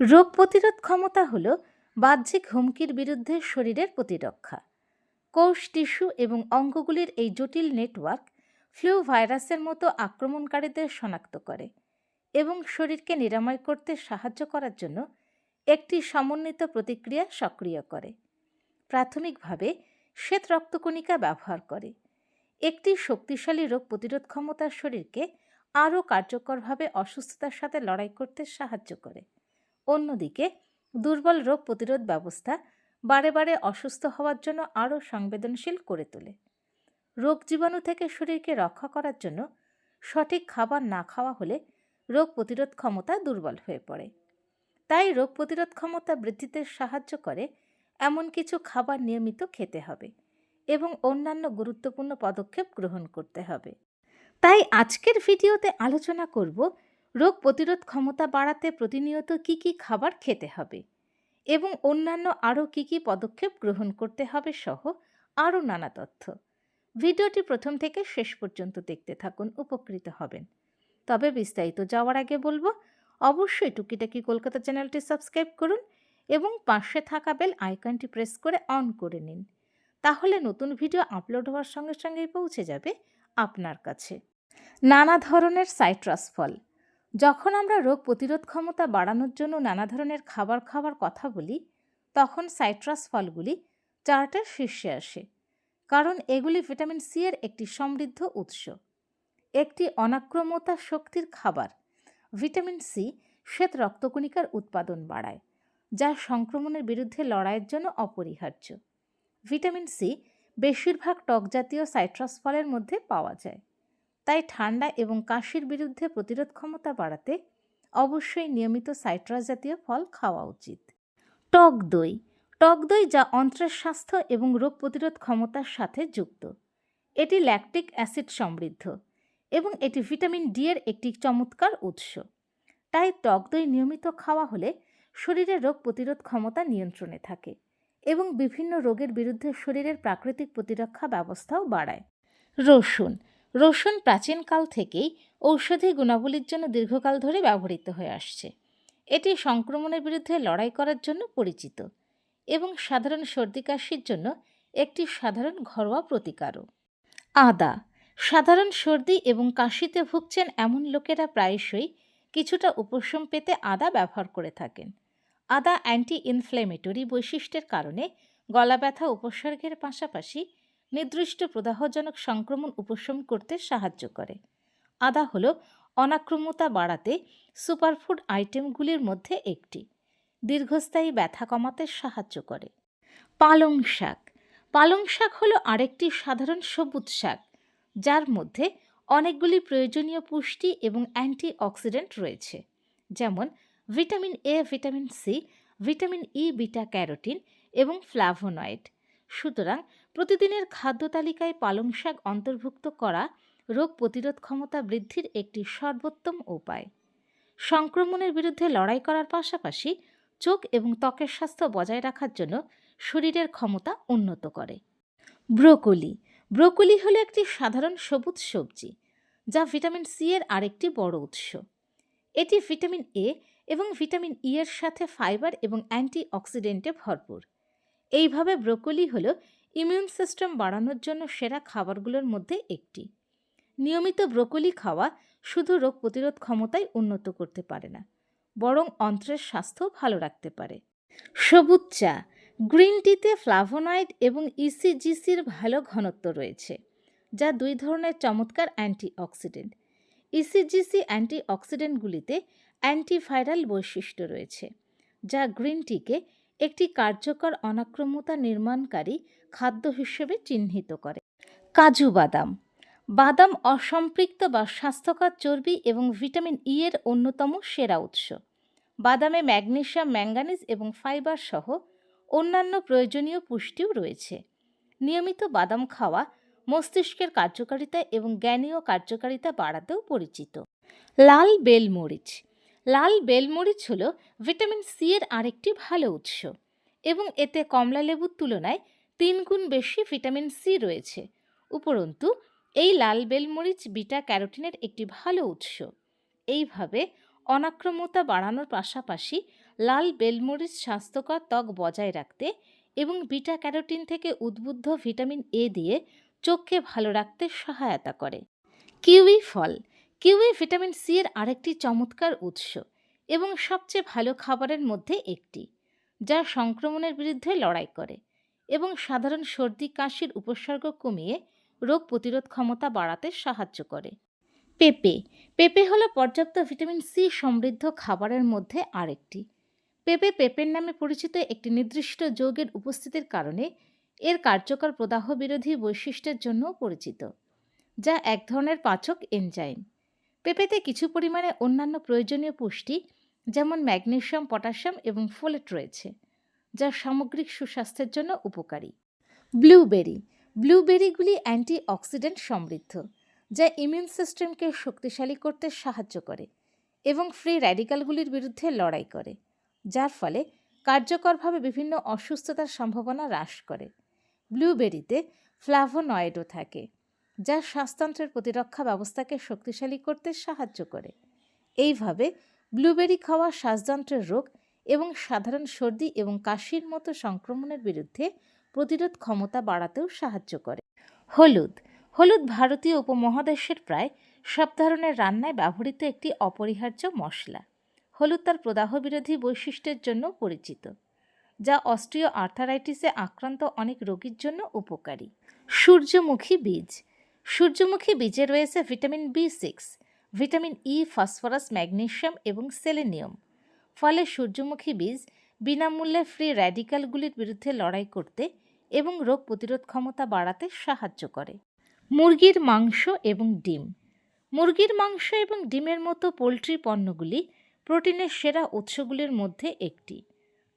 রোগ প্রতিরোধ ক্ষমতা হল বাহ্যিক হুমকির বিরুদ্ধে শরীরের প্রতিরক্ষা। কোষ, টিস্যু এবং অঙ্গগুলির এই জটিল নেটওয়ার্ক ফ্লু ভাইরাসের মতো আক্রমণকারীদের শনাক্ত করে এবং শরীরকে নিরাময় করতে সাহায্য করার জন্য একটি সমন্বিত প্রতিক্রিয়া সক্রিয় করে। প্রাথমিকভাবে শ্বেত রক্তকণিকা ব্যবহার করে। একটি শক্তিশালী রোগ প্রতিরোধ ক্ষমতার শরীরকে আরও কার্যকরভাবে অসুস্থতার সাথে লড়াই করতে সাহায্য করে। অন্যদিকে, দুর্বল রোগ প্রতিরোধ ব্যবস্থা বারে বারে অসুস্থ হওয়ার জন্য আরও সংবেদনশীল করে তোলে। রোগ জীবাণু থেকে শরীরকে রক্ষা করার জন্য সঠিক খাবার না খাওয়া হলে রোগ প্রতিরোধ ক্ষমতা দুর্বল হয়ে পড়ে। তাই রোগ প্রতিরোধ ক্ষমতা বৃদ্ধিতে সাহায্য করে এমন কিছু খাবার নিয়মিত খেতে হবে এবং অন্যান্য গুরুত্বপূর্ণ পদক্ষেপ গ্রহণ করতে হবে। তাই আজকের ভিডিওতে আলোচনা করব, রোগ প্রতিরোধ ক্ষমতা বাড়াতে প্রতিনিয়ত কী কী খাবার খেতে হবে এবং অন্যান্য আরও কী কী পদক্ষেপ গ্রহণ করতে হবে সহ আরও নানা তথ্য। ভিডিওটি প্রথম থেকে শেষ পর্যন্ত দেখতে থাকুন, উপকৃত হবেন। তবে বিস্তারিত যাওয়ার আগে বলব, অবশ্যই টুকিটাকি কলকাতা চ্যানেলটি সাবস্ক্রাইব করুন এবং পাশে থাকা বেল আইকনটি প্রেস করে অন করে নিন। তাহলে নতুন ভিডিও আপলোড হওয়ার সঙ্গে সঙ্গেই পৌঁছে যাবে আপনার কাছে। নানা ধরনের সাইট্রাস ফল। যখন আমরা রোগ প্রতিরোধ ক্ষমতা বাড়ানোর জন্য নানা ধরনের খাবার খাওয়ার কথা বলি, তখন সাইট্রাস ফলগুলি চার্টের শীর্ষে আসে, কারণ এগুলি ভিটামিন সি এর একটি সমৃদ্ধ উৎস। একটি অনাক্রমতা শক্তির খাবার, ভিটামিন সি শ্বেত রক্তকণিকার উৎপাদন বাড়ায়, যা সংক্রমণের বিরুদ্ধে লড়াইয়ের জন্য অপরিহার্য। ভিটামিন সি বেশিরভাগ টক জাতীয় সাইট্রাস ফলের মধ্যে পাওয়া যায়। তাই ঠান্ডা এবং কাশির বিরুদ্ধে প্রতিরোধ ক্ষমতা বাড়াতে অবশ্যই নিয়মিত সাইট্রাস জাতীয় ফল খাওয়া উচিত। টক দই। টক দই যা অন্ত্রের স্বাস্থ্য এবং রোগ প্রতিরোধ ক্ষমতার সাথে যুক্ত। এটি ল্যাকটিক অ্যাসিড সমৃদ্ধ এবং এটি ভিটামিন ডি এর একটি চমৎকার উৎস। তাই টক দই নিয়মিত খাওয়া হলে শরীরের রোগ প্রতিরোধ ক্ষমতা নিয়ন্ত্রণে থাকে এবং বিভিন্ন রোগের বিরুদ্ধে শরীরের প্রাকৃতিক প্রতিরক্ষা ব্যবস্থাও বাড়ায়। রসুন। রসুন প্রাচীনকাল থেকেই ঔষধি গুণাবলীর জন্য দীর্ঘকাল ধরে ব্যবহৃত হয়ে আসছে। এটি সংক্রমণের বিরুদ্ধে লড়াই করার জন্য পরিচিত এবং সাধারণ সর্দি কাশির জন্য একটি সাধারণ ঘরোয়া প্রতিকারও। আদা। সাধারণ সর্দি এবং কাশিতে ভুগছেন এমন লোকেরা প্রায়শই কিছুটা উপশম পেতে আদা ব্যবহার করে থাকেন। আদা অ্যান্টি ইনফ্ল্যামেটরি বৈশিষ্ট্যের কারণে গলা ব্যথা উপসর্গের পাশাপাশি নির্দিষ্ট প্রদাহজনক সংক্রমণ উপশম করতে সাহায্য করে। আদা হলো অনাক্রমতা বাড়াতে সুপারফুড আইটেমগুলির মধ্যে একটি। দীর্ঘস্থায়ী ব্যথা কমাতে সাহায্য করে। পালং শাক। পালং শাক হলো আরেকটি সাধারণ সবুজ শাক, যার মধ্যে অনেকগুলি প্রয়োজনীয় পুষ্টি এবং অ্যান্টি অক্সিডেন্ট রয়েছে, যেমন vitamin A, vitamin C, vitamin E, beta carotene এবং ফ্ল্যাভোনয়েড সুতরাং প্রতিদিনের খাদ্য তালিকায় পালং শাক অন্তর্ভুক্ত করা রোগ প্রতিরোধ ক্ষমতা বৃদ্ধির একটি সর্বোত্তম উপায়। সংক্রমণের বিরুদ্ধে লড়াই করার পাশাপাশি চোখ এবং ত্বকের স্বাস্থ্য বজায় রাখার জন্য শরীরের ক্ষমতা উন্নত করে। ব্রোকলি। ব্রোকলি হলো একটি সাধারণ সবুজ সবজি, যা ভিটামিন সি এর আরেকটি বড় উৎস। এটি ভিটামিন এ এবং ভিটামিন ই এর সাথে ফাইবার এবং অ্যান্টি অক্সিডেন্টে ভরপুর। এইভাবে ব্রোকলি হলো ইমিউন সিস্টেম বাড়ানোর জন্য সেরা খাবারগুলোর মধ্যে একটি। নিয়মিত ব্রোকলি খাওয়া শুধু রোগ প্রতিরোধ ক্ষমতাই উন্নত করতে পারে না, বরং অন্ত্রের স্বাস্থ্য ভালো রাখতে পারে। সবুজ চা, গ্রিন টিতে ফ্লাভোনয়েড এবং ইসিজিসির ভালো ঘনত্ব রয়েছে, যা দুই ধরনের চমৎকার অ্যান্টি অক্সিডেন্ট ইসিজিসি অ্যান্টি অক্সিডেন্টগুলিতে অ্যান্টিভাইরাল বৈশিষ্ট্য রয়েছে, যা গ্রিন টিকে একটি কার্যকর অনাক্রমতা নির্মাণকারী খাদ্য হিসেবে চিহ্নিত করে। কাজু বাদাম। বাদাম অসম্পৃক্ত বা স্বাস্থ্যকর চর্বি এবং ভিটামিন ই এর অন্যতম সেরা উৎস। বাদামে ম্যাগনেশিয়াম ম্যাঙ্গানিজ এবং ফাইবার সহ অন্যান্য প্রয়োজনীয় পুষ্টিও রয়েছে। নিয়মিত বাদাম খাওয়া মস্তিষ্কের কার্যকারিতা এবং জ্ঞানীয় কার্যকারিতা বাড়াতেও পরিচিত। লাল বেলমরিচ। লাল বেলমরিচ হল ভিটামিন সি এর আরেকটি ভালো উৎস এবং এতে কমলা লেবুর তুলনায় তিন গুণ বেশি ভিটামিন সি রয়েছে। উপরন্তু, এই লাল বেলমরিচ বিটা ক্যারোটিনের একটি ভালো উৎস। এইভাবে অনাক্রমতা বাড়ানোর পাশাপাশি লাল বেলমরিচ স্বাস্থ্যকর ত্বক বজায় রাখতে এবং বিটা ক্যারোটিন থেকে উদ্বুদ্ধ ভিটামিন এ দিয়ে চোখকে ভালো রাখতে সহায়তা করে। কিউই ফল কিউই ভিটামিন সি এর আরেকটি চমৎকার উৎস এবং সবচেয়ে ভালো খাবারের মধ্যে একটি, যা সংক্রমণের বিরুদ্ধে লড়াই করে এবং সাধারণ সর্দি, কাশির উপসর্গ কমিয়ে রোগ প্রতিরোধ ক্ষমতা বাড়াতে সাহায্য করে। পেঁপে পেঁপে হলো পর্যাপ্ত ভিটামিন সি সমৃদ্ধ খাবারের মধ্যে আরেকটি। পেঁপে পেঁপের নামে পরিচিত একটি নির্দিষ্ট যৌগের উপস্থিতির কারণে এর কার্যকর প্রদাহ বিরোধী বৈশিষ্ট্যের জন্যও পরিচিত, যা এক ধরনের পাচক এনজাইম। পেঁপেতে কিছু পরিমাণে অন্যান্য প্রয়োজনীয় পুষ্টি, যেমন ম্যাগনেশিয়াম, পটাশিয়াম এবং ফোলেট রয়েছে, যা সামগ্রিক সুস্বাস্থ্যের জন্য উপকারী। ব্লুবেরি। ব্লুবেরিগুলি অ্যান্টি অক্সিডেন্ট সমৃদ্ধ, যা ইমিউন সিস্টেমকে শক্তিশালী করতে সাহায্য করে এবং ফ্রি র্যাডিক্যালগুলির বিরুদ্ধে লড়াই করে, যার ফলে কার্যকরভাবে বিভিন্ন অসুস্থতার সম্ভাবনা হ্রাস করে। ব্লুবেরিতে ফ্লাভোনয়েডও থাকে। যা শ্বাসতন্ত্রের প্রতিরক্ষা ব্যবস্থাকে শক্তিশালী করতে সাহায্য করে। এইভাবে ব্লুবেরি খাওয়া শ্বাসযন্ত্রের রোগ এবং সাধারণ সর্দি এবং কাশির মতো সংক্রমণের বিরুদ্ধে প্রতিরোধ ক্ষমতা বাড়াতেও সাহায্য করে। হলুদ। হলুদ ভারতীয় উপমহাদেশের প্রায় সব ধরনের রান্নায় ব্যবহৃত একটি অপরিহার্য মশলা। হলুদ তার প্রদাহ বিরোধী বৈশিষ্ট্যের জন্য পরিচিত, যা অস্ট্রিও আর্থারাইটিসে আক্রান্ত অনেক রোগীর জন্য উপকারী। সূর্যমুখী বীজ। সূর্যমুখী বীজে রয়েছে vitamin B six vitamin E phosphorus magnesium এবং সেলেনিয়াম। ফলে সূর্যমুখী বীজ বিনামূল্যে ফ্রি র্যাডিক্যালগুলির বিরুদ্ধে লড়াই করতে এবং রোগ প্রতিরোধ ক্ষমতা বাড়াতে সাহায্য করে। মুরগির মাংস এবং ডিম। মুরগির মাংস এবং ডিমের মতো পোলট্রি পণ্যগুলি প্রোটিনের সেরা উৎসগুলির মধ্যে একটি,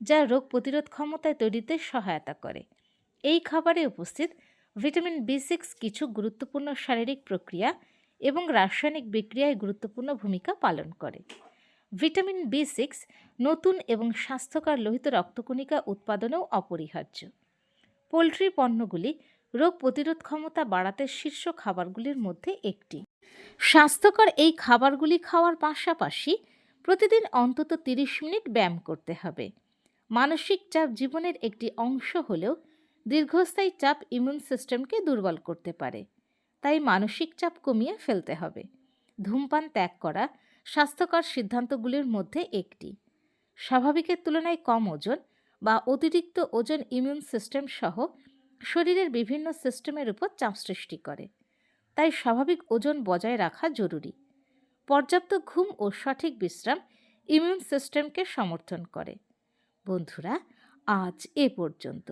যা রোগ প্রতিরোধ ক্ষমতায় তৈরিতে সহায়তা করে। এই খাবারে উপস্থিত ভিটামিন বি সিক্স কিছু গুরুত্বপূর্ণ শারীরিক প্রক্রিয়া এবং রাসায়নিক বিক্রিয়ায় গুরুত্বপূর্ণ ভূমিকা পালন করে। ভিটামিন বি সিক্স নতুন এবং স্বাস্থ্যকর লোহিত রক্তকণিকা উৎপাদনেও অপরিহার্য। পোলট্রি পণ্যগুলি রোগ প্রতিরোধ ক্ষমতা বাড়াতে শীর্ষ খাবারগুলির মধ্যে একটি। স্বাস্থ্যকর এই খাবারগুলি খাওয়ার পাশাপাশি প্রতিদিন অন্তত তিরিশ মিনিট ব্যায়াম করতে হবে। মানসিক চাপ জীবনের একটি অংশ হলেও দীর্ঘস্থায়ী চাপ ইমিউন সিস্টেমকে দুর্বল করতে পারে। তাই মানসিক চাপ কমিয়ে ফেলতে হবে। ধূমপান ত্যাগ করা স্বাস্থ্যকর সিদ্ধান্তগুলির মধ্যে একটি। স্বাভাবিকের তুলনায় কম ওজন বা অতিরিক্ত ওজন ইমিউন সিস্টেম সহ শরীরের বিভিন্ন সিস্টেমের উপর চাপ সৃষ্টি করে। তাই স্বাভাবিক ওজন বজায় রাখা জরুরি। পর্যাপ্ত ঘুম ও সঠিক বিশ্রাম ইমিউন সিস্টেমকে সমর্থন করে। বন্ধুরা, আজ এ পর্যন্ত।